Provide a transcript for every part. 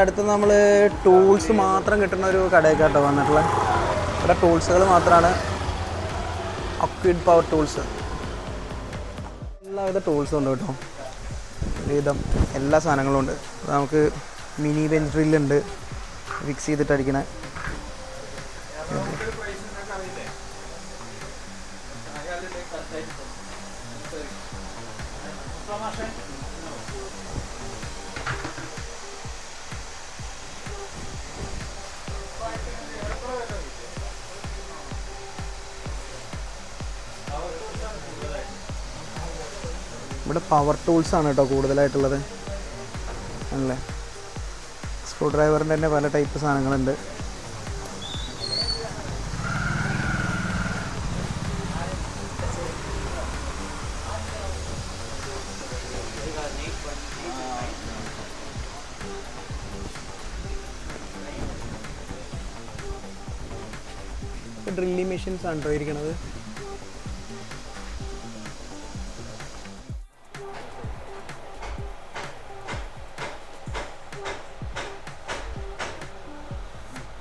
അടുത്ത് നമ്മൾ ടൂൾസ് മാത്രം കിട്ടുന്ന ഒരു കടയൊക്കെ വന്നിട്ടുള്ളത് ഇവിടെ ടൂൾസുകൾ മാത്രമാണ് അക്വിഡ് പവർ ടൂൾസ് എല്ലാവിധ ടൂൾസും ഉണ്ട് കേട്ടോ. വിധം എല്ലാ സാധനങ്ങളും ഉണ്ട്. നമുക്ക് മിനി ബെഞ്ച് ഡ്രില്ലുണ്ട് ഫിക്സ് ചെയ്തിട്ട് ഇവിടെ പവർ ടൂൾസ് ആണ് കേട്ടോ കൂടുതലായിട്ടുള്ളത്. അല്ലേ? സ്ക്രൂ ഡ്രൈവറിന്റെ തന്നെ പല ടൈപ്പ് സാധനങ്ങളുണ്ട്. ഡ്രില്ലിംഗ് മെഷീൻസ് ആണ് കേട്ടോ ഇരിക്കണത്.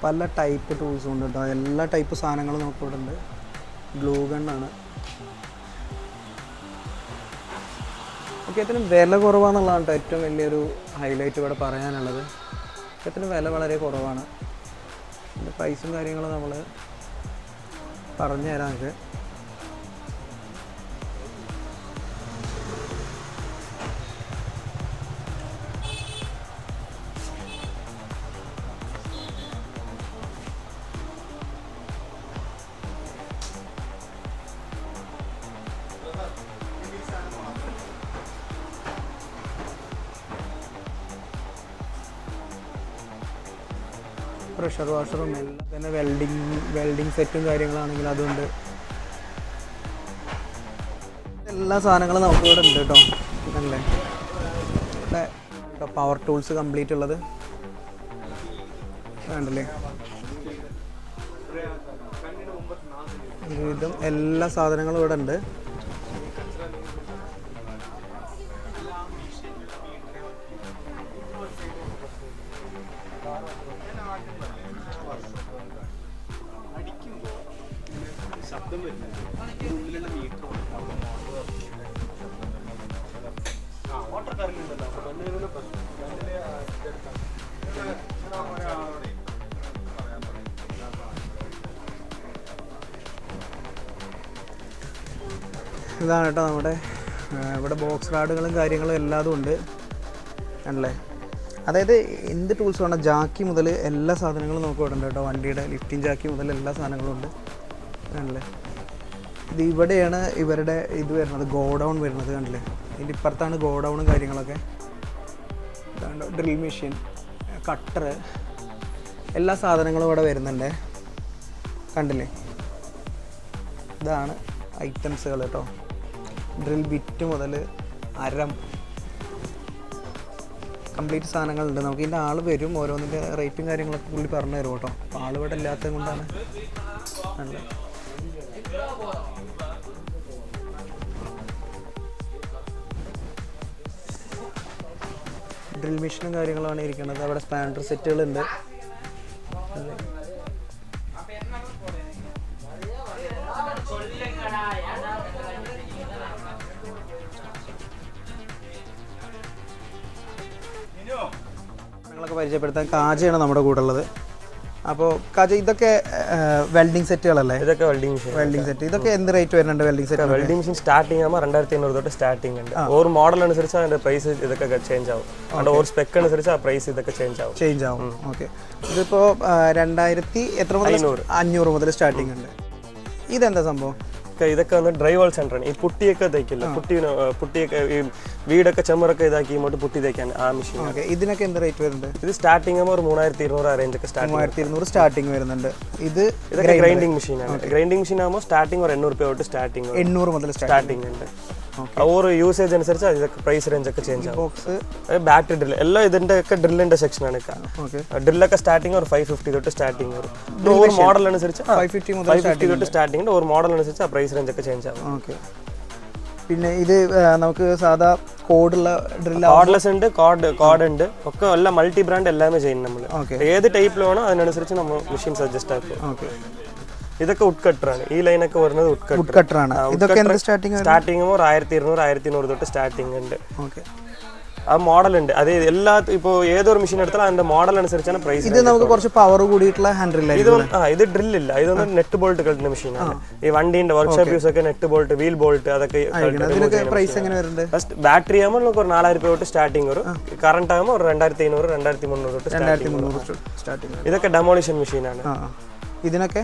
പല ടൈപ്പ് ടൂൾസും ഉണ്ട് കേട്ടോ എല്ലാ ടൈപ്പ് സാധനങ്ങളും നമുക്ക് ഇവിടെ ഉണ്ട് ഗ്ലൂ ഗണ്ണാണ് ഓക്കെ ഇതിന് വില കുറവാണെന്നുള്ളതാണ് കേട്ടോ ഏറ്റവും വലിയൊരു ഹൈലൈറ്റ് ഇവിടെ പറയാനുള്ളത്. ഇതിന് വില വളരെ കുറവാണ്. പ്രൈസും കാര്യങ്ങളും നമ്മൾ പറഞ്ഞു തരാം നമുക്ക് പ്രഷർ വാഷറും എല്ലാം തന്നെ വെൽഡിങ് വെൽഡിങ് സെറ്റും കാര്യങ്ങളാണെങ്കിൽ അതുണ്ട്. എല്ലാ സാധനങ്ങളും നമുക്ക് ഇവിടെ ഉണ്ട് കേട്ടോ. അല്ലേ ഇവിടെ പവർ ടൂൾസ് കംപ്ലീറ്റ് ഉള്ളത്? വേണ്ടല്ലേ ഒരുവിധം എല്ലാ സാധനങ്ങളും ഇവിടെ ഉണ്ട്. ഇതാണ് കേട്ടോ നമ്മുടെ ഇവിടെ ബോക്സ് റാഡുകളും കാര്യങ്ങളും എല്ലാതും ഉണ്ട്. ആണല്ലേ? അതായത് എന്ത് ടൂൾസ് വേണം ജാക്കി മുതൽ എല്ലാ സാധനങ്ങളും നമുക്ക് ഇവിടെ ഉണ്ട് കേട്ടോ. വണ്ടിയുടെ ലിഫ്റ്റിംഗ് ജാക്കി മുതൽ എല്ലാ സാധനങ്ങളും ഉണ്ട്. ആണല്ലേ ഇത് ഇവിടെയാണ് ഇവരുടെ ഇത് വരുന്നത് ഗോഡൗൺ വരുന്നത് കണ്ടില്ലേ? ഇതിന്റെ ഇപ്പുറത്താണ് ഗോഡൗണും കാര്യങ്ങളൊക്കെ. ഡ്രിൽ മെഷീൻ കട്ടർ എല്ലാ സാധനങ്ങളും ഇവിടെ വരുന്നുണ്ട്. കണ്ടില്ലേ? ഇതാണ് ഐറ്റംസുകൾ കേട്ടോ. ഡ്രിൽ ബിറ്റ് മുതൽ അരം. കംപ്ലീറ്റ് സാധനങ്ങളുണ്ട്. നമുക്ക് ഇതിന്റെ ആൾ വരും ഓരോന്നിന്റെ റേറ്റും കാര്യങ്ങളൊക്കെ പുള്ളി പറഞ്ഞു തരും കേട്ടോ. അപ്പോൾ ഇല്ലാത്തത് കൊണ്ടാണ്. നല്ലത് ഡ്രിൽ മെഷീനും കാര്യങ്ങളാണ് ഇരിക്കുന്നത്. അവിടെ സ്പാൻഡർ സെറ്റുകളുണ്ട്. ഞങ്ങളൊക്കെ പരിചയപ്പെടുത്താൻ കാജയാണ് നമ്മുടെ കൂടെ ഉള്ളത്. അപ്പോൾ കാജ ഇതൊക്കെ വെൽഡിംഗ് സെറ്റുകളല്ലേ ഇതൊക്കെ വെൽഡിംഗ് മെഷീൻ വെൽഡിംഗ് സെറ്റ് ഇതൊക്കെ എന്ത് റേറ്റ് വരുന്നുണ്ട് welding set welding machine starting ആകുമ്പോൾ രണ്ടായിരത്തി അഞ്ഞൂറ് തൊട്ട് സ്റ്റാർട്ടിംഗ് ഉണ്ട്. ഒരു മോഡൽ അനുസരിച്ച് അതിന്റെ പ്രൈസ് ഇതൊക്കെ ചേഞ്ച് ആവും. അതിന്റെ ഒരു സ്പെക്ക് അനുസരിച്ച് ആ പ്രൈസ് ഇതൊക്കെ ചേഞ്ച് ആവും. ചേഞ്ച് ആവും. ഓക്കെ ഇതിപ്പോൾ രണ്ടായിരത്തി എത്ര മുതൽ അഞ്ഞൂറ്. മുതൽ സ്റ്റാർട്ടിംഗ് ഉണ്ട്. ഇതെന്താ സംഭവം? ഒക്കെ ഇതൊക്കെ വന്ന് ഡ്രൈവൾ സെന്റർ ആണ്. ഈ പുട്ടിയൊക്കെ തയ്ക്കില്ല പുട്ടിന് പുട്ടിയൊക്കെ ഈ വീടൊക്കെ ചെമ്മറൊക്കെ ഇതാക്കി ഇങ്ങോട്ട് പുട്ടി തയ്ക്കാൻ ആ മെഷീൻ ഓക്കെ. ഇതിനൊക്കെ എന്ത് റേറ്റ് വരുന്നുണ്ട്? ഇത് സ്റ്റാർട്ടിംഗ് ആകുമ്പോൾ ഒരു മൂവായിരത്തി ഇരുന്നൂറ് റേഞ്ച് ഒക്കെ സ്റ്റാർട്ടിംഗ് മൂവായിരത്തി ഇരുന്നൂറ് സ്റ്റാർട്ടിങ് വരുന്നുണ്ട്. ഇത് ഇതൊക്കെ ഗ്രൈൻഡിങ് മെഷീനാണ് ഗ്രൈൻഡിങ് മെഷീൻ ആകുമ്പോൾ സ്റ്റാർട്ടിംഗ് ഒരു എണ്ണൂറ് രൂപ തൊട്ട് സ്റ്റാർട്ടിംഗ് എണ്ണൂറ് മുതൽ സ്റ്റാർട്ട് സ്റ്റാർട്ടിംഗ് ഉണ്ട്. ഓരോ യൂസേജ് അനുസരിച്ച് ഇതൊക്കെ പ്രൈസ് റേഞ്ച് ഒക്കെ ചേഞ്ച് ആവും. ബോക്സ് ബാറ്ററി ഡ്രിൽ എല്ലാം ഇതിന്റെ ഒക്കെ ഡ്രില്ലിന്റെ സെക്ഷനാണ് ഡ്രില്ലൊക്കെ സ്റ്റാർട്ടിംഗ് ഒരു ഫൈവ് ഫിഫ്റ്റി തൊട്ട് സ്റ്റാർട്ടിംഗ് വരും. ഓരോ മോഡൽ അനുസരിച്ച് ഫൈവ് ഫിഫ്റ്റി തൊട്ട് സ്റ്റാർട്ടിംഗ് ഒരു മോഡൽ അനുസരിച്ച് ആ പ്രൈസ് റേഞ്ച് ഒക്കെ ചേഞ്ച് ആവും. ഓക്കെ പിന്നെ ഇത് നമുക്ക് സാധാ കോഡുള്ള ഡ്രില്ല കോഡ്ലെസ് ഉണ്ട് കോഡ് കോഡ് ഉണ്ട്. ഒക്കെ എല്ലാം മൾട്ടി ബ്രാൻഡ് എല്ലാമേ ചെയ്യും നമ്മൾ ഏത് ടൈപ്പിലാണോ അതിനനുസരിച്ച് നമ്മൾ മെഷീൻ സജസ്റ്റ് ആക്കും. ഓക്കെ ഇതൊക്കെ ഉഡ്കട്ടറാണ് ഈ ലൈനൊക്കെ വരുന്നത് ഉഡ്കട്ടറാണ് ഇതൊക്കെ സ്റ്റാർട്ടിംഗ് സ്റ്റാർട്ടിംഗ് ഒരു ആയിരത്തി ഇരുന്നൂറ് ആയിരത്തി ഇരുന്നൂറ് തൊട്ട് സ്റ്റാർട്ടിംഗ് ഉണ്ട്. ഓക്കെ. ആ മോഡൽ ഉണ്ട്. അത് എല്ലാ ഇപ്പോൾ ഏതൊരു മെഷീൻ എടുത്താലും അതിന്റെ മോഡൽ അനുസരിച്ചാണ് പ്രൈസ് ഇത് നമുക്ക് കുറച്ച് പവർ കൂടിയിട്ടുള്ള ഹാൻഡിൽ ഇത് ആ ഇത് ഡ്രില്ലില്ല ഇതൊന്നും നെറ്റ് ബോൾട്ട് കളിക്കുന്ന മെഷീനാണ് ഈ വണ്ടിന്റെ വർക്ക്ഷോപ്പ് യൂസ് ഒക്കെ നെറ്റ് ബോൾട്ട് വീൽ ബോൾട്ട് അതൊക്കെ പ്രൈസ് എങ്ങനെ വരുന്നുണ്ട്? ഫസ്റ്റ് ബാറ്ററി ആകുമ്പോൾ നമുക്ക് ഒരു നാലായിരം രൂപ തൊട്ട് സ്റ്റാർട്ടിംഗ് വരും കറണ്ട് ആകുമ്പോൾ ഒരു രണ്ടായിരത്തി അഞ്ഞൂറ് രണ്ടായിരത്തി മുന്നൂറ് തൊട്ട് സ്റ്റാർട്ടിങ് ഇതൊക്കെ ഡെമോളിഷൻ മെഷീനാണ്. ഇതിനൊക്കെ?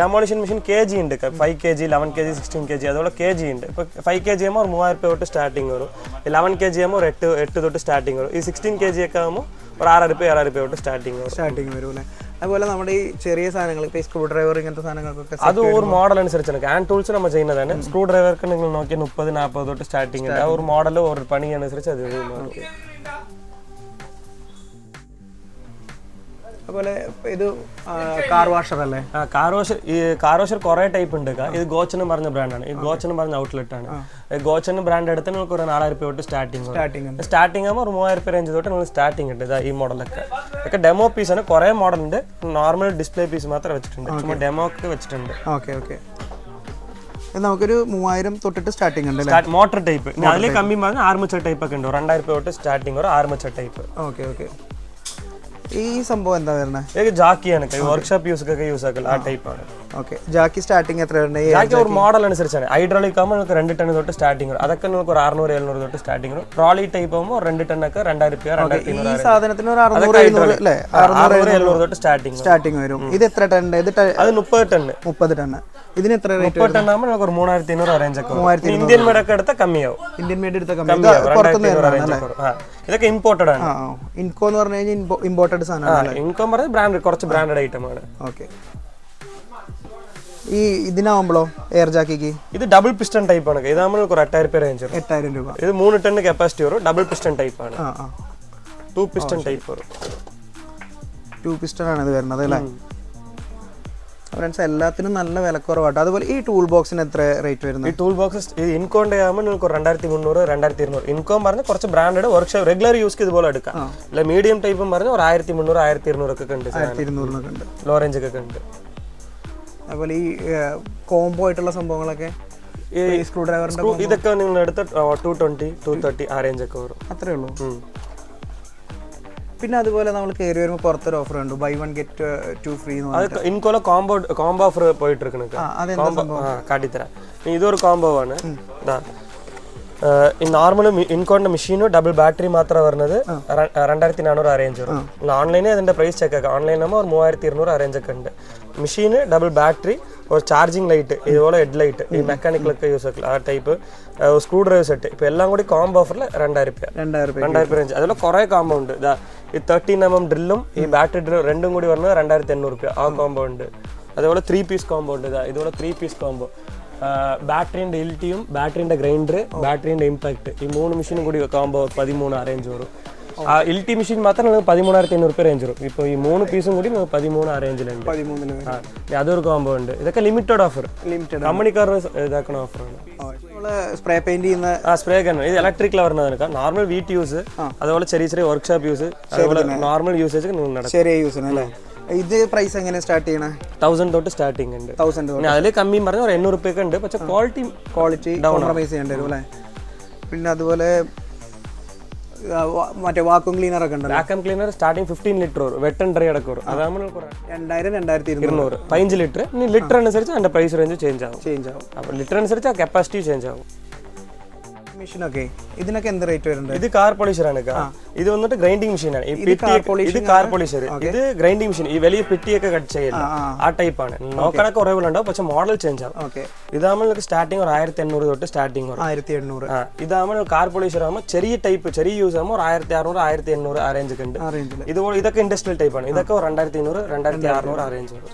ഡെമോളിഷൻ മെഷീൻ കെ ജി ഉണ്ട്. Five K G eleven K G sixteen K G അതുപോലെ കെ ജി ഉണ്ട്. ഇപ്പോൾ ഫൈവ് കെ ജി ആകുമ്പോൾ ഒരു മൂവായിരം രൂപ തൊട്ട് സ്റ്റാർട്ടിങ് വരും. ലെവൻ കെ ജി ആകുമ്പോൾ ഒരു എട്ട് എട്ട് തൊട്ട് സ്റ്റാർട്ടിങ് വരും. ഈ സിക്സ്റ്റീൻ കെ ജി ഒക്കെ ആകുമ്പോൾ ഒരു ആറായിരം രൂപ ഏഴായിരം രൂപ തൊട്ട് സ്റ്റാർട്ടിങ് വരും. സ്റ്റാർട്ടിങ് വരും അല്ലേ? അതുപോലെ നമ്മുടെ ഈ ചെറിയ സാധനങ്ങൾ ഇപ്പോൾ സ്ക്രൂ ഡ്രൈവർ ഇങ്ങനത്തെ സാധനങ്ങൾക്കൊക്കെ അത് ഒരു മോഡൽ അനുസരിച്ചാണ് ഹാൻഡ് ടൂൾസ് നമ്മൾ ചെയ്യുന്നതാണ് സ്ക്രൂ ഡ്രൈവർക്ക് നിങ്ങൾ നോക്കി മുപ്പത് നാൽപ്പത് തൊട്ട് സ്റ്റാർട്ടിങ് ഉണ്ട്. ആ ഒരു മോഡൽ ഒരു പണി അനുസരിച്ച് അത് അതുപോലെ ഇത് കാർ വാഷർ അല്ലേ? കാർ വാഷർ ഈ കാർ വാഷർ കുറേ ടൈപ്പ് ഉണ്ട്. ഇത് ഗോച്ചനും പറഞ്ഞ ബ്രാൻഡാണ് ഈ ഗോച്ചനും പറഞ്ഞ ഔട്ട്ലെറ്റ് ആണ്. ഗോച്ചൻ ബ്രാൻഡ് എടുത്ത് നിങ്ങൾക്ക് ഒരു നാലായിരം രൂപ തൊട്ട് സ്റ്റാർട്ടിങ് സ്റ്റാർട്ടിങ് സ്റ്റാർട്ടിംഗ് ആകുമ്പോൾ ഒരു മൂവായിരം രൂപ റേഞ്ച് തൊട്ട് നിങ്ങൾ സ്റ്റാർട്ടിങ് ഉണ്ട്. ഇതാ ഈ മോഡലൊക്കെ ഒക്കെ. ഡെമോ പീസ് ആണ്. കുറേ മോഡൽ ഉണ്ട്. നോർമൽ ഡിസ്പ്ലേ പീസ് മാത്രമേ വെച്ചിട്ടുണ്ട്. ചുമ്മാ ഡെമോ ഒക്കെ വെച്ചിട്ടുണ്ട്. ഓക്കെ ഓക്കെ ഇത് നമുക്കൊരു മൂവായിരം തൊട്ടിട്ട് സ്റ്റാർട്ടിംഗ് ഉണ്ട് അല്ലേ? മോട്ടർ ടൈപ്പ് അതിൽ കമ്മി പറഞ്ഞാൽ ആർമച്ചർ ടൈപ്പ് ഒക്കെ ഉണ്ട്. രണ്ടായിരം രൂപ തൊട്ട് സ്റ്റാർട്ടിങ് ഒരു ആർമച്ചർ ടൈപ്പ് ഓക്കെ ഓക്കെ ഈ സംഭവം എന്താ ഇത് ജാക്കിയാണ് വർക്ക്ഷോപ്പ് യൂസ് ഒക്കെ യൂസ് ആക്കൽ ആ ടൈപ്പ് ആണ്. ഓക്കെ. ജാക്കി സ്റ്റാർട്ടിംഗ് എത്ര വരണേ? ജാക്കി ഒരു മോഡൽ അനുസരിച്ചാണ്. ഹൈഡ്രോളിക് ആകുമ്പോൾ നിങ്ങൾക്ക് രണ്ട് ടൺ തൊട്ട് സ്റ്റാർട്ടിംഗ് അതൊക്കെ നമുക്ക് ഒരു അറുന്നൂറ് എഴുന്നൂറ് തൊട്ട് സ്റ്റാർട്ടിങ് വരും. ട്രോളി ടൈപ്പ് ആകുമ്പോൾ രണ്ട് ടണ്ണൊക്കെ രണ്ടായിരം രൂപ രണ്ടായിരത്തി ഈ സാധനത്തിന് ഒരു അറുന്നൂറ് എഴുന്നൂറ് അല്ലേ? അറുന്നൂറ് എഴുന്നൂറ് തൊട്ട് സ്റ്റാർട്ടിങ് സ്റ്റാർട്ടിംഗ് വരും. ഇത് എത്ര ടൺ ഇത് അത് മുപ്പത് ടണ്ണ് മുപ്പത് ടൺ ഇതിന് എത്ര റേറ്റ് മുപ്പത് ടൺ ആകുമ്പോൾ നമുക്ക് ഒരു മൂവായിരത്തി അഞ്ഞൂറ് റേഞ്ച് ഒക്കെ മൂവായിരത്തി ഇന്ത്യൻ മേഡ് ഒക്കെ എടുത്താൽ കമ്മിയാവും. ഇന്ത്യൻ മേഡ് എടുത്താൽ കമ്മിയാവും. പുറത്തുനിന്ന് ഇതൊക്കെ ഇമ്പോർട്ടഡ് ആണ്. ഇൻകോ എന്ന് പറഞ്ഞു കഴിഞ്ഞാൽ ഇമ്പോർട്ടഡ് സാധനമാണ് ഇൻകോ പറഞ്ഞാൽ ബ്രാൻഡ് കുറച്ച് ബ്രാൻഡഡ് ഐറ്റം ആണ്. ഓക്കെ ഈ ഇതിനാവുമ്പോഴോ എയർ ജാക്കിക്ക് ഇത് ഡബിൾ പിസ്റ്റൺ ടൈപ്പ് ആണ്. ഇത് നമ്മൾ ഒരു എട്ടായിരം പേര് റേഞ്ച് എട്ടായിരം രൂപ. ഇത് മൂന്ന് ടെണ് കപ്പാസിറ്റി വരും. ഡബിൾ പിസ്റ്റൺ ടൈപ്പ് ആണ്. ടു പിസ്റ്റൺ ടൈപ്പ് വരും. ടു പിസ്റ്റൺ ആണ് ഇത് വരുന്നത് അല്ലേ? ഫ്രണ്ട്സ് എല്ലാത്തിനും നല്ല വിലക്കുറവാട്ടോ. അതുപോലെ ഈ ടൂൾ ബോക്സിന് എത്ര റേറ്റ് വരുന്നത്? ഈ ടൂൾ ബോക്സ് ഇത് ഇൻകോന്റെ ആകുമ്പോൾ നിങ്ങൾക്ക് രണ്ടായിരത്തി മുന്നൂറ് രണ്ടായിരത്തി ഇരുന്നൂറ് ഇൻകോം പറഞ്ഞ് കുറച്ച് ബ്രാൻഡഡ് വർക്ക്ഷോപ്പ് റെഗുലർ യൂസ് ഇതുപോലെ എടുക്കാം. അല്ല മീഡിയം ടൈപ്പും പറഞ്ഞ് ഒരു ആയിരത്തി മുന്നൂറ് ആയിരത്തി ഇരുന്നൂറൊക്കെ ഉണ്ട് ആയിരത്തി ഇരുന്നൂറിനൊക്കെ ഉണ്ട് ലോ റേഞ്ച് ഒക്കെ ഉണ്ട് അതുപോലെ ഈ കോംബോ ആയിട്ടുള്ള സംഭവങ്ങളൊക്കെ? ഈ സ്ക്രൂ ഡ്രൈവറിന്റെ ഇതൊക്കെ നിങ്ങൾ എടുത്ത് ടു ട്വന്റി ടു തേർട്ടി ആ റേഞ്ച് ഒക്കെ വരും. അത്രേ ഉള്ളൂ. പിന്നെ അതുപോലെ നമ്മൾ കയറി വരുമ്പോൾ പുറത്തൊരു ഓഫർ ഉണ്ട് buy one get two free അത് ഇൻകോല കോംബോ കോംബോ ഓഫർ പോയിട്ട് இருக்கணுங்க കോംബോ കാട്ടിത്തരാം. ഇത് ഒരു കോംബോ ആണ്. ഇതാ. ഈ നോർമൽ ഇൻകോണിന്റെ മെഷീനും ഡബിൾ ബാറ്ററി മാത്രം വരുന്നത് രണ്ടായിരത്തി നാനൂറ് അറേഞ്ച് വരും. ഓൺലൈനിൽ അതിന്റെ പ്രൈസ് ചെക്ക് ആക്കാം ഓൺലൈനാകുമ്പോൾ ഒരു മൂവായിരത്തി ഇരുന്നൂറ് അറേഞ്ച് ഒക്കെ ഉണ്ട്. മെഷീന് ഡബിൾ ബാറ്ററി ஒரு சார்ஜிங் லைட்டு இதோட ഹെഡ് ലൈറ്റ് ഈ மெக்கானிக்கலுக்கு யூஸ் ஆகல ആ ടൈപ്പ് സ്ക്രൂ ட்ரைவ் സെറ്റ് இப்போ എല്ലാം കൂടി കോംബോ ഓഫറിൽ ரெண்டாயிரம் രൂപ ரெண்டாயிரம் രൂപ ரெண்டாயிரம் ரூபாய் ரேஞ்ச் அதில் குறை காம்போ உண்டு ഈ തേർട്ടീൻ എം എം ഡ്രില്ലും ഈ ബാറ്ററി ഡ്രില്ലും രണ്ടും കൂടി വരുന്നത് രണ്ടായിരത്തി എണ്ണൂറ് രൂപ ആ കോംബോ ഉണ്ട് അതേപോലെ ത്രീ പീസ് കോംബോ ഉണ്ട് ഇതാ ഇതുപോലെ ത്രീ പീസ് കോംബോ ബാറ്ററിന്റെ എൽറ്റിയും ബാറ്ററിന്റെ ഗ്രൈൻഡർ ബാറ്ററിന്റെ ഇമ്പാക്ട് ഈ മൂന്ന് മെഷീനും കൂടി കോംബോ പതിമൂന്ന് ആ റേഞ്ച് വരും ടി മെഷീൻ മാത്രം പതിമൂന്നായിരത്തി അഞ്ഞൂറ് രൂപ റേഞ്ച് വരും ഇപ്പോൾ ഈ മൂന്ന് പീസും കൂടി പതിമൂന്ന് ആ റേഞ്ചിലുണ്ട് അതൊരു കോംബോ ഉണ്ട്. ഇതൊക്കെ ലിമിറ്റഡ് ഓഫർ ലിമിറ്റഡ് കമ്പനിക്കാർ ഇതാക്കണ ഓഫറാണ് ആണ്. സ്പ്രേ പെയിന്റ് ചെയ്യുന്ന ആ സ്പ്രേ ഗൺ ഇത് ഇലക്ട്രിക്കിൽ വരുന്നതാണ്. നോർമൽ വീട്ട് യൂസ് അതുപോലെ ചെറിയ ചെറിയ വർക്ക്ഷോപ്പ് യൂസ് അതുപോലെ നോർമൽ യൂസേജ് നടക്കും. ചെറിയ യൂസിന് അല്ലേ? ഇത് പ്രൈസ് എങ്ങനെ സ്റ്റാർട്ട് ചെയ്യണേ? തൗസൻഡ് തൊട്ട് സ്റ്റാർട്ടിങ് ഉണ്ട്. തൗസൻഡ് അതിൽ കമ്മി പറഞ്ഞ ഒരു എണ്ണൂറ് റുപ്യൊക്കെ ഉണ്ട്. പക്ഷെ ക്വാളിറ്റി ക്വാളിറ്റി കോംപ്രമൈസ് ചെയ്യേണ്ടി വരും അല്ലേ? പിന്നെ അതുപോലെ മറ്റേ വാക്വം ക്ലീനർ ഒക്കെ ഉണ്ട് vacuum cleaner starting fifteen litre വരും വെട്ട് ആൻഡ് ഡ്രൈ അടക്കം വരും കുറേ രണ്ടായിരം രണ്ടായിരത്തി ഇരുന്നൂറ്. പതിനഞ്ച് ലിറ്റർ ഇനി ലിറ്റർ അനുസരിച്ച് അതിന്റെ പ്രൈസ് റേഞ്ച് ചേഞ്ച് ആവും. ചേഞ്ച് ആവും. അപ്പോൾ ലിറ്റർ അനുസരിച്ച് ആ കപ്പാസിറ്റി ചേഞ്ച് ആവും. മെഷീനൊക്കെ ഇതിനൊക്കെ എന്ത് റേറ്റ് വരുന്നുണ്ട്? ഇത് കാർ പോളിഷർ ആണ് കാ. ഇത് വന്നിട്ട് ഗ്രൈൻഡിങ് മെഷീൻ ആണ്. ഈ പെട്ടി ഇത് കാർ പോളിഷർ ഇത് ഗ്രൈൻഡിങ് മെഷീൻ ഈ വലിയ പെട്ടിയൊക്കെ കട്ട് ചെയ്യില്ല? ആ, ആ. ടൈപ്പ് ആണ്. നോക്കണൊക്കെ കുറവുണ്ടാവും പക്ഷെ മോഡൽ ചേഞ്ച് ആവും. ഓക്കെ ഇതാകുമ്പോൾ നിങ്ങൾക്ക് സ്റ്റാർട്ടിങ് ഒരു ആയിരത്തി എണ്ണൂറ് തൊട്ട് സ്റ്റാർട്ടിങ് വരും. ആയിരത്തി എണ്ണൂറ് ആ. ഇതാകുമ്പോൾ കാർ പോളിഷർ ആകുമ്പോൾ ചെറിയ ടൈപ്പ് ചെറിയ യൂസ് ആകുമ്പോൾ ഒരു ആയിരത്തി അറുന്നൂറ് ആയിരത്തി എണ്ണൂറ് ആ റേഞ്ച് ഒക്കെ ഉണ്ട്. ആ റേഞ്ചിൽ ഇതുപോലെ ഇതൊക്കെ ഇൻഡസ്ട്രിയൽ ടൈപ്പ് ആണ്. ഇതൊക്കെ ഒരു രണ്ടായിരത്തി അഞ്ഞൂറ് രണ്ടായിരത്തി അറുന്നൂറ് ആ റേഞ്ച് വരും.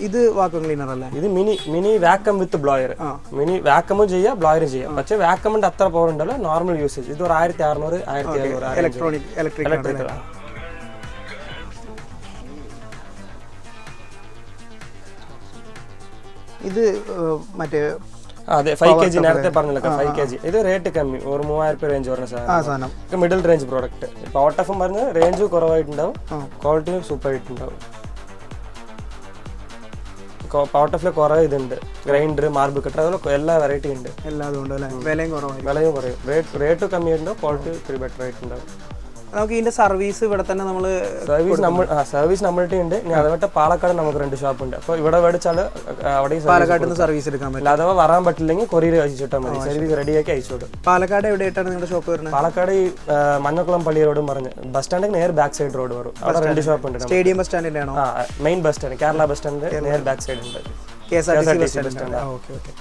ഇത് വാക്വം ക്ലീനർ അല്ലേ ഇത് mini mini vacuum with blower mini വാക്കമും ചെയ്യാം ബ്ലോയറും ചെയ്യാം പക്ഷേ വാക്കമിന്റെ അത്ര പവർ ഉണ്ടല്ലോ നോർമൽ യൂസേജ് ഇത് ഒരു ആയിരത്തി അറുന്നൂറ് ആയിരത്തി എഴുന്നൂറ് ആ range. ഇലക്ട്രോണിക് ഇലക്ട്രിക് Electrical ആ. ഇത് ഏർ, മറ്റേ അതെ ഫൈവ് കെ ജി നേരത്തെ പറഞ്ഞില്ല ഫൈവ് കെ ജി ഇത് റേറ്റ് കമ്മി ഒരു മൂവായിരം രൂപ റേഞ്ച് വരുന്ന ആ സാധനം. സാധനം മിഡിൽ റേഞ്ച് പ്രോഡക്റ്റ് ഇപ്പോൾ ഔട്ട് ഓഫ് പറഞ്ഞ് റേഞ്ച് കുറവായിട്ടുണ്ടാവും ക്വാളിറ്റിയും സൂപ്പർ ആയിട്ടുണ്ടാവും. ഔട്ട് ഓഫിൽ കുറേ ഇതുണ്ട്. ഗ്രൈൻഡർ മാർബിൾ കട്ടർ അതുപോലെ എല്ലാ വെറൈറ്റി ഉണ്ട്. എല്ലാതും ഉണ്ട് അല്ലേ? വിലയും കുറവാണ് വിലയും കുറയും. റേറ്റ് റേറ്റ് കമ്മിയായിട്ടുണ്ടാവും ക്വാളിറ്റി ബെറ്റർ ആയിട്ടുണ്ടാവും. നമുക്ക് ഇതിന്റെ സർവീസ് ഇവിടെ തന്നെ നമ്മൾ സർവീസ് നമ്മൾ സർവീസ് നമ്മളുടെ ഉണ്ട്. ഇനി അതുപോലെ പാലക്കാട് നമുക്ക് രണ്ട് ഷോപ്പ് ഉണ്ട്. അപ്പോൾ ഇവിടെ മേടിച്ചാൽ അവിടെ പാലക്കാട് നിന്ന് സർവീസ് എടുക്കാൻ പറ്റില്ല അഥവാ വരാൻ പറ്റില്ലെങ്കിൽ കൊറിയർ അയച്ചിട്ടാൽ മതി. സർവീസ് റെഡിയാക്കി അയച്ചു കൊടുക്കും. പാലക്കാട് എവിടെയായിട്ടാണ് നിങ്ങളുടെ ഷോപ്പ് വരുന്നത്? പാലക്കാട് ഈ മഞ്ഞക്കുളം പള്ളി റോഡും പറഞ്ഞ്. ബസ് സ്റ്റാൻഡിന് നേരെ ബാക്ക് സൈഡ് റോഡ് വരും. അവിടെ രണ്ട് ഷോപ്പ് ഉണ്ട് stadium bus സ്റ്റാൻഡിലാണോ main bus stand Kerala bus stand നേരെ ബാക്ക് സൈഡ് ഉണ്ട്. K S R T C bus stand okay okay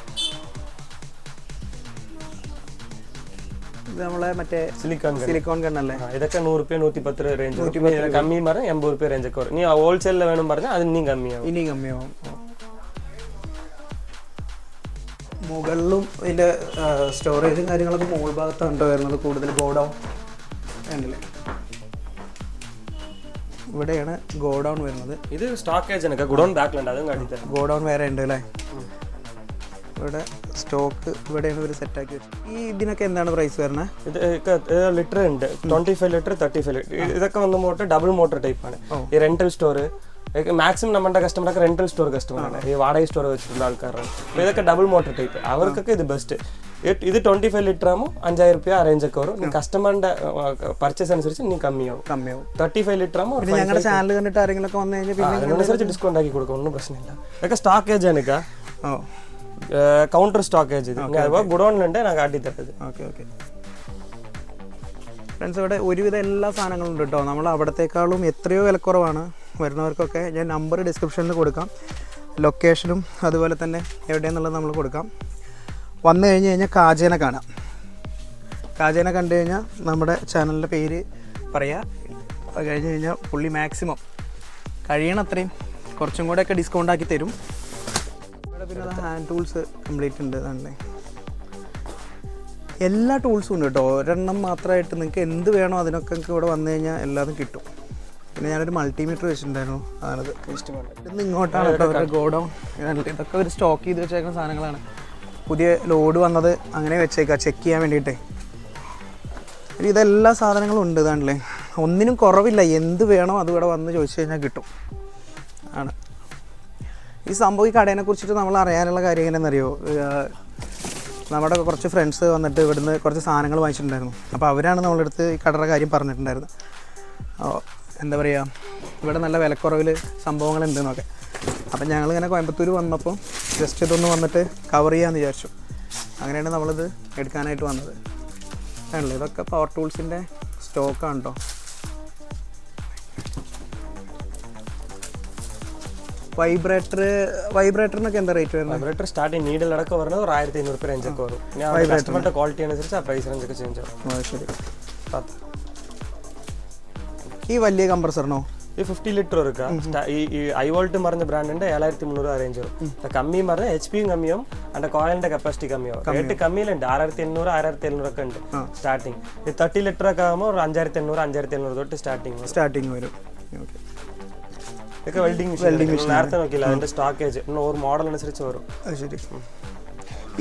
നമ്മളെ മറ്റേ സിലിക്കോൺ സിലിക്കോൺ കണ്ണല്ലേ ഇതൊക്കെ നൂറ് രൂപ നൂറ്റി പത്ത് രൂപ റേഞ്ച് കമ്മി പറഞ്ഞാൽ എൺപത് രൂപ റേഞ്ച് ഒക്കെ വരും. നീ ഹോൾസെയിൽ വേണം പറഞ്ഞാൽ അത് ഇനിയും കമ്മിയാവും. ഇനിയും കമ്മിയാവും. മുകളിലും ഇതിന്റെ സ്റ്റോറേജും കാര്യങ്ങളൊക്കെ മുകൾ ഭാഗത്താണ് വരുന്നത് കൂടുതൽ ഗോഡൗൺ ഉണ്ടല്ലേ ഇവിടെയാണ് ഗോഡൗൺ വരുന്നത്. ഇത് സ്റ്റോക്കേജ് ഗോഡൗൺ ബാക്കിലുണ്ട് അതും ഗോഡൗൺ വേറെ ഉണ്ട് അല്ലേ? ഇവിടെ സ്റ്റോക്ക് ഇവിടെയാണ് ഇവർ സെറ്റാക്കി ഈ ഇതിനൊക്കെ എന്താണ് പ്രൈസ് വരുന്നത്? ഇത് ലിറ്റർ ഉണ്ട്. Twenty five litre thirty five litre ഇതൊക്കെ വന്ന മോട്ടർ ഡബിൾ മോട്ടർ ടൈപ്പ് ആണ്. ഈ റെന്റൽ സ്റ്റോർ മാക്സിമം നമ്മുടെ കസ്റ്റമറൊക്കെ റെന്റൽ സ്റ്റോർ കസ്റ്റമറാണ് ഈ വാടക സ്റ്റോർ വെച്ചിട്ടുള്ള ആൾക്കാരാണ്. അപ്പോൾ ഇതൊക്കെ ഡബിൾ മോട്ടർ ടൈപ്പ് അവർക്കൊക്കെ ഇത് ബെസ്റ്റ് ഇത് ട്വന്റി ഫൈവ് ലിറ്റർ ആകുമ്പോൾ അഞ്ചായിരം റുപ്യ ആ റേഞ്ച് ഒക്കെ വരും. കസ്റ്റമറിന്റെ പർച്ചേസ് അനുസരിച്ച് നീ കമ്മിയാവും. കമ്മിയാവും. തേർട്ടി ഫൈവ് ലിറ്റർ ആകുമ്പോൾ ഞങ്ങളുടെ ചാനൽ കണ്ടിട്ട് ആരെങ്കിലും ഒക്കെ വന്നു കഴിഞ്ഞാൽ അതിനനുസരിച്ച് ഡിസ്കൗണ്ട് ആക്കി കൊടുക്കും. ഒന്നും പ്രശ്നമില്ല. ഇതൊക്കെ സ്റ്റോക്കേജ് ആണ് ഓ. കൗണ്ടർ സ്റ്റോക്കേജ് ഇത് അതുപോലെ ഗുഡോണിലുണ്ട് ഞാൻ കാട്ടിത്തരത് ഓക്കെ ഓക്കെ ഫ്രണ്ട്സ് ഇവിടെ ഒരുവിധ എല്ലാ സാധനങ്ങളും ഉണ്ട് കേട്ടോ നമ്മൾ അവിടത്തേക്കാളും എത്രയോ വിലക്കുറവാണ് വരുന്നവർക്കൊക്കെ. ഞാൻ നമ്പർ ഡിസ്ക്രിപ്ഷനിൽ കൊടുക്കാം. ലൊക്കേഷനും അതുപോലെ തന്നെ എവിടെയെന്നുള്ളത് നമ്മൾ കൊടുക്കാം. വന്നു കഴിഞ്ഞ് കഴിഞ്ഞാൽ കാജേനെ കാണാം. കാജേനെ കണ്ടു കഴിഞ്ഞാൽ നമ്മുടെ ചാനലിന്റെ പേര് പറയാം. അത് കഴിഞ്ഞ് കഴിഞ്ഞാൽ പുള്ളി മാക്സിമം കഴിയണത്രയും കുറച്ചും കൂടെയൊക്കെ ഡിസ്കൗണ്ട് ആക്കി തരും. പിന്നെ ഹാൻഡ് ടൂൾസ് കംപ്ലീറ്റ് ഉണ്ട് തന്നെ എല്ലാ ടൂൾസും ഉണ്ട് കേട്ടോ ഒരെണ്ണം മാത്രമായിട്ട് നിങ്ങൾക്ക് എന്ത് വേണോ അതിനൊക്കെ നിങ്ങൾക്ക് ഇവിടെ വന്നു കഴിഞ്ഞാൽ എല്ലാതും കിട്ടും. പിന്നെ ഞാനൊരു മൾട്ടിമീറ്റർ വെച്ചിട്ടുണ്ടായിരുന്നു അതാണത്. ഇന്ന് ഇങ്ങോട്ടാണ് കേട്ടോ അവരുടെ ഗോഡൗൺ ഇതൊക്കെ ഒരു സ്റ്റോക്ക് ചെയ്ത് വെച്ചേക്കുന്ന സാധനങ്ങളാണ്. പുതിയ ലോഡ് വന്നത് അങ്ങനെ വെച്ചേക്കാം ചെക്ക് ചെയ്യാൻ വേണ്ടിയിട്ടേ. ഇതെല്ലാ സാധനങ്ങളും ഉണ്ട് ഇതാണല്ലേ. ഒന്നിനും കുറവില്ല എന്ത് വേണോ അത് ഇവിടെ വന്ന് ചോദിച്ചു കഴിഞ്ഞാൽ കിട്ടും. ആണ്. ഈ സംഭവം ഈ കടേനെ കുറിച്ചിട്ട് നമ്മൾ അറിയാനുള്ള കാര്യം എങ്ങനെയാണെന്നറിയോ? നമ്മുടെ കുറച്ച് ഫ്രണ്ട്സ് വന്നിട്ട് ഇവിടുന്ന് കുറച്ച് സാധനങ്ങൾ വാങ്ങിച്ചിട്ടുണ്ടായിരുന്നു. അപ്പോൾ അവരാണ് നമ്മളെടുത്ത് ഈ കടയുടെ കാര്യം പറഞ്ഞിട്ടുണ്ടായിരുന്നത്. എന്താ പറയുക ഇവിടെ നല്ല വിലക്കുറവിൽ സംഭവങ്ങൾ ഉണ്ടെന്നൊക്കെ അപ്പം ഞങ്ങളിങ്ങനെ കോയമ്പത്തൂർ വന്നപ്പോൾ ജസ്റ്റ് ഇതൊന്ന് വന്നിട്ട് കവർ ചെയ്യാമെന്ന് വിചാരിച്ചു. അങ്ങനെയാണ് നമ്മളിത് എടുക്കാനായിട്ട് വന്നത്. ആണല്ലോ? ഇതൊക്കെ പവർ ടൂൾസിന്റെ സ്റ്റോക്കാണ് കേട്ടോ വൈബ്രേറ്റർ വൈബ്രേറ്ററിനൊക്കെ എന്താ റേറ്റ് വരുന്നത്? വൈബ്രേറ്റർ സ്റ്റാർട്ടിംഗ് നീഡിൽ അടക്കം വരുന്നത് ഒരു ആയിരത്തി അഞ്ഞൂറ് രൂപ റേഞ്ചൊക്കെ വരും. ഞാൻ കസ്റ്റമറിന്റെ ക്വാളിറ്റി അനുസരിച്ച് ആ പ്രൈസ് റേഞ്ചൊക്കെ ചേഞ്ച് ആവും. ഈ വലിയ കംപ്രസറിനോ ഈ ഫിഫ്റ്റി ലിറ്റർ ഇരിക്ക ഈ ഐവോൾട്ട് പറഞ്ഞ ബ്രാൻഡിന്റെ ഏഴായിരത്തി മുന്നൂറ് റേഞ്ച് വരും. കമ്മിയും പറഞ്ഞാൽ എച്ച് പിയും കമ്മിയും അതിന്റെ കോയിലിന്റെ കപ്പാസിറ്റി കമ്മിയാവും. റേറ്റ് കമ്മിയിലുണ്ട്. ആറായിരത്തി എണ്ണൂറ് ആറായിരത്തി എണ്ണൂറ് ഒക്കെ ഉണ്ട് സ്റ്റാർട്ടിങ് ഈ തേർട്ടി ലിറ്റർ ഒക്കെ ആകുമ്പോൾ അഞ്ചായിരത്തി എണ്ണൂറ് അഞ്ചായിരത്തി എണ്ണൂറ് തൊട്ട് സ്റ്റാർട്ടിങ് സ്റ്റാർട്ടിങ് വരും. ഓക്കെ ഇതൊക്കെ വെൽഡിംഗ് മെഷീൻ നേരത്തെ നോക്കില്ല അതിന്റെ സ്റ്റോക്കേജ് ഒരു മോഡൽ അനുസരിച്ച് വരും. അത് ശരി.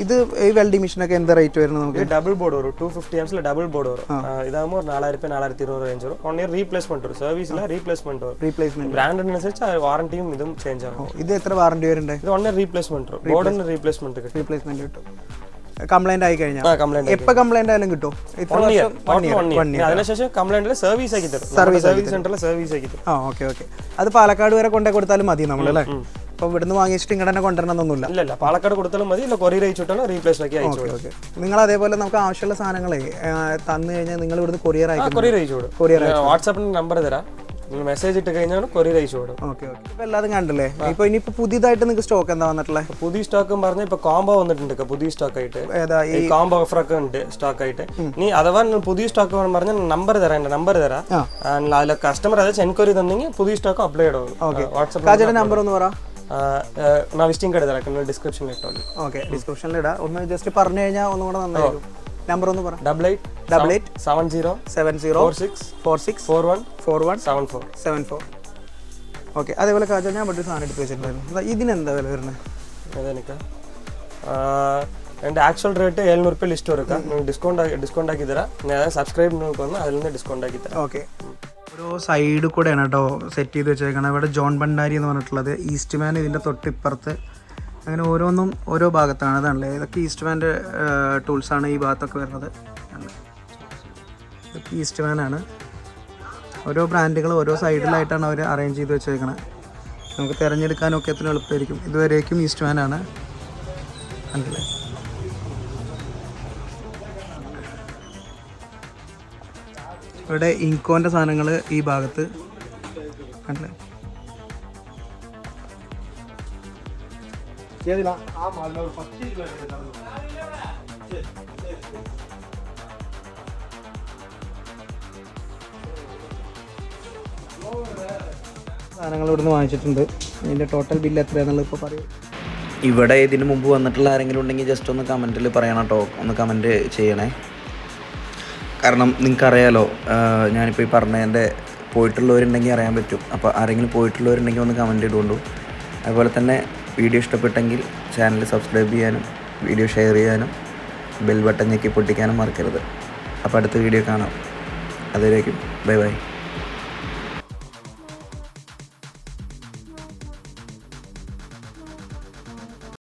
ഇത് ഈ വെൽഡിംഗ് മെഷീൻ ഒക്കെ എന്താ റേറ്റ് വരുന്നത് നമുക്ക്? ഡബിൾ ബോർഡ് വരും. ടു ഫിഫ്റ്റി എംസിലെ ഡബിൾ ബോർഡ് വരും. ഇതാകുമ്പോൾ ഒരു നാലായിരം രൂപ നാലായിരത്തി ഇരുപത് റേഞ്ച് വരും. വൺ ഇയർ റീപ്ലേസ്മെന്റ് വരും. സർവീസിലെ റീപ്ലേസ്മെന്റ് വരും. റീപ്ലേസ്മെന്റ് ബ്രാൻഡിനനുസരിച്ച് വാറണ്ടിയും ഇതും ചേഞ്ച് ആകും ഇത് എത്ര വാറണ്ടി വരുന്നുണ്ട് ഇത് വൺ ഇയർ റീപ്ലേസ്മെന്റ് വരും. ബോർഡിന് റീപ്ലേസ്മെന്റ് കിട്ടും. റീപ്ലേസ്മെന്റ് കിട്ടും. കംപ്ലൈന്റ് ആയി കഴിഞ്ഞാൽ എപ്പോ കംപ്ലൈന്റ് ആയാലും കിട്ടും. അതിനുശേഷം സർവീസ് ആക്കി തരും. സർവീസ് സെന്ററിൽ സർവീസ് ആക്കി തരും. ആ ഓക്കെ ഓക്കെ അത് പാലക്കാട് വരെ കൊണ്ടേ കൊടുത്താലും മതി നമ്മൾ അല്ലേ? അപ്പോൾ ഇവിടുന്ന് വാങ്ങിച്ചിട്ട് ഇങ്ങോട്ട് തന്നെ കൊണ്ടുവരണമെന്നൊന്നുമില്ല. ഇല്ല പാലക്കാട് കൊടുത്താലും മതി. ഇല്ല കൊറിയർ അയച്ചിട്ടാണ് റീപ്ലേസ് ആക്കി ഓക്കെ നിങ്ങൾ അതേപോലെ നമുക്ക് ആവശ്യമുള്ള സാധനങ്ങളെ തന്നു കഴിഞ്ഞാൽ നിങ്ങൾ ഇവിടുന്ന് കൊറിയർ അയക്കും. കൊറിയർ അയച്ചു കൊറിയർ വാട്സാപ്പിന്റെ നമ്പർ തരാം. നിങ്ങൾ മെസ്സേജ് ഇട്ട് കഴിഞ്ഞാൽ കൊറിയർ അയച്ചു കൊടുക്കും ഓക്കെ ഓക്കെ ഇപ്പൊ എല്ലാതും കണ്ടല്ലേ? ഇപ്പൊ ഇനിയിപ്പോ പുതിയതായിട്ട് നിങ്ങൾക്ക് സ്റ്റോക്ക് എന്താ വന്നിട്ടുള്ളത് പുതിയ സ്റ്റോക്കും പറഞ്ഞ ഇപ്പൊ കോംബോ വന്നിട്ടുണ്ട് പുതിയ സ്റ്റോക്ക് ആയിട്ട്. ഏതാ ഈ കോംബോ ഓഫർ ഒക്കെ ഉണ്ട് സ്റ്റോക്ക് ആയിട്ട്. നീ അഥവാ പുതിയ സ്റ്റോക്ക് വേണം പറഞ്ഞാൽ നമ്പർ തരാം എന്റെ നമ്പർ തരാം. അതിലെ കസ്റ്റമർ അതായത് എൻക്വയറി തന്നെങ്കിൽ പുതിയ സ്റ്റോക്ക് അപ്ലൈ ആവും വാട്സ്ആപ്പ് കാജയുടെ നമ്പർ ഒന്ന് പറ. ഞാൻ വിസിറ്റിംഗ് കാർഡ് തരാം ഡിസ്ക്രിപ്ഷനിൽ ഇട്ടോളൂ. ഓക്കെ ഡിസ്ക്രിപ്ഷനിൽ ഇടാം. ഒന്ന് ജസ്റ്റ് പറഞ്ഞു കഴിഞ്ഞാൽ ഒന്നും കൂടെ നന്നായിരിക്കും. നമ്പർ ഒന്ന് പറ double eight double eight seven zero seven zero four six four six four one four one seven four seven four okay അതേപോലെ കാജ ഞാൻ ഇവിടെ ഒരു സാധനം എടുത്ത് വെച്ചിട്ടുണ്ടായിരുന്നു ദാ ഇതിനെന്താ വില വരുന്നത് അതെനിക്ക് ಆ್ಯಂಡ್ ಆ್ಯಕ್ಚುಲ್ ರೇಟ್ ಏಳ್ನೂರು ರೂಪಾಯಿ ಲಿಸ್ಟ್ ಇರುತ್ತೆ ನೀವು ಡಿಸ್ಕೌಂಟ್ ಆಗಿ ಡಿಸ್ಕೌಂಟ್ ಹಾಕಿದ್ದೀರಾ സബ്സ്ക്രൈബ് നോക്കുന്ന അതിൽ നിന്ന് ഡിസ്കൗണ്ട് ആക്കി തരാം ഓക്കെ ഒരു സൈഡ് കൂടെയാണ് കേട്ടോ സെറ്റ് ചെയ്ത് വെച്ചേക്കണം ഇവിടെ ജോൺ ഭണ്ഡാരി എന്ന് പറഞ്ഞിട്ടുള്ളത് ഈസ്റ്റ് മാൻ ഇതിൻ്റെ തൊട്ടിപ്പുറത്ത് അങ്ങനെ ഓരോന്നും ഓരോ ഭാഗത്താണ്. അതാണല്ലേ? ഇതൊക്കെ ഈസ്റ്റ് വാന്റെ ടൂൾസാണ് ഈ ഭാഗത്തൊക്കെ വരുന്നത്. ഇതൊക്കെ ഈസ്റ്റ് വാനാണ് ഓരോ ബ്രാൻഡുകൾ ഓരോ സൈഡിലായിട്ടാണ് അവർ അറേഞ്ച് ചെയ്ത് വെച്ചേക്കുന്നത് നമുക്ക് തിരഞ്ഞെടുക്കാനൊക്കെ എത്ര എളുപ്പമായിരിക്കും. ഇതുവരേക്കും ഈസ്റ്റ് വാനാണ് കണ്ടില്ലേ ഇവിടെ ഇൻകോന്റെ സാധനങ്ങൾ ഈ ഭാഗത്ത്. കണ്ടില്ലേ സാധനങ്ങൾ ഇവിടുന്ന് വാങ്ങിച്ചിട്ടുണ്ട്. ഇതിന്റെ ടോട്ടൽ ബില്ല് എത്രയാണെന്നുള്ളത് ഇപ്പോൾ പറയും. ഇവിടെ ഇതിനു മുമ്പ് വന്നിട്ടുള്ള ആരെങ്കിലും ഉണ്ടെങ്കിൽ ജസ്റ്റ് ഒന്ന് കമന്റിൽ പറയണം കേട്ടോ ഒന്ന് കമന്റ് ചെയ്യണേ. കാരണം നിങ്ങൾക്കറിയാലോ ഞാനിപ്പോൾ ഈ പറഞ്ഞതിന്റെ പോയിട്ടുള്ളവരുണ്ടെങ്കിൽ അറിയാൻ പറ്റും. അപ്പോൾ ആരെങ്കിലും പോയിട്ടുള്ളവരുണ്ടെങ്കിൽ ഒന്ന് കമന്റ് ഇടുകൊണ്ടു. അതുപോലെ തന്നെ വീഡിയോ ഇഷ്ടപ്പെട്ടെങ്കിൽ ചാനൽ സബ്സ്ക്രൈബ് ചെയ്യാനും വീഡിയോ ഷെയർ ചെയ്യാനും ബെൽ ബട്ടൺ ഞെക്കി പൊട്ടിക്കാനും മറക്കരുത്. അപ്പോൾ അടുത്ത വീഡിയോ കാണാം. അതുവരേക്കും. Bye bye.